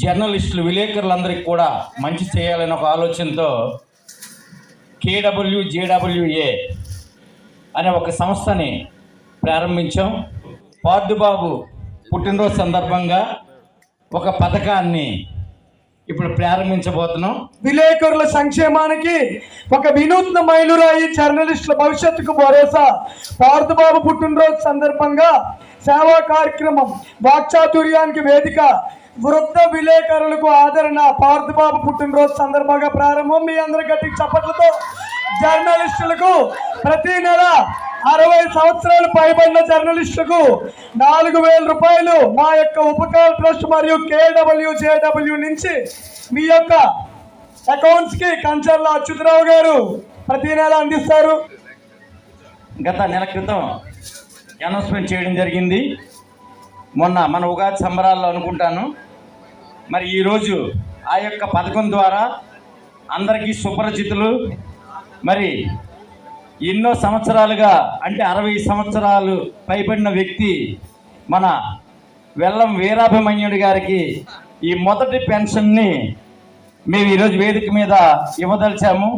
జర్నలిస్టులు విలేకరులందరికీ కూడా మంచి చేయాలనే ఒక ఆలోచనతో కేడబ్ల్యూ జేడబ్ల్యూఏ అనే ఒక సంస్థని ప్రారంభించాం. పార్థుబాబు పుట్టినరోజు సందర్భంగా ఒక పథకాన్ని ఇప్పుడు ప్రారంభించబోతున్నాం. విలేకరుల సంక్షేమానికి ఒక వినూత్న మైలురాయి జర్నలిస్టుల భవిష్యత్తుకు భరోసా. పార్థబాబు పుట్టినరోజు సందర్భంగా సేవా కార్యక్రమం వాక్చాతుర్యానికి వేదిక వృద్ధ విలేకరులకు ఆదరణ. పార్థబాబు పుట్టినరోజు సందర్భంగా ప్రారంభం. మీ అందరి గట్టి చప్పట్లతో జర్నలిస్టులకు ప్రతి నెల అరవై సంవత్సరాలు పైబడిన జర్నలిస్టులకు నాలుగు వేల రూపాయలు మా యొక్క ఉపకార ట్రస్ట్ మరియు కేడబ్ల్యూ జేడబ్ల్యూ నుంచి మీ యొక్క అకౌంట్స్కి కంచర్ల అచ్యుతరావు గారు ప్రతి నెల అందిస్తారు. గత నెల క్రితం అనౌన్స్మెంట్ చేయడం జరిగింది. మొన్న మన ఉగాది సంబరాల్లో అనుకుంటాను. మరి ఈరోజు ఆ యొక్క పథకం ద్వారా అందరికీ సుపరిచితులు మరి ఎన్నో సంవత్సరాలుగా అంటే అరవై సంవత్సరాలు పైబడిన వ్యక్తి మన వెల్లం వీరాభిమన్యుడి గారికి ఈ మొదటి పెన్షన్ని మేము ఈరోజు వేదిక మీద ఇవ్వదలిచాము.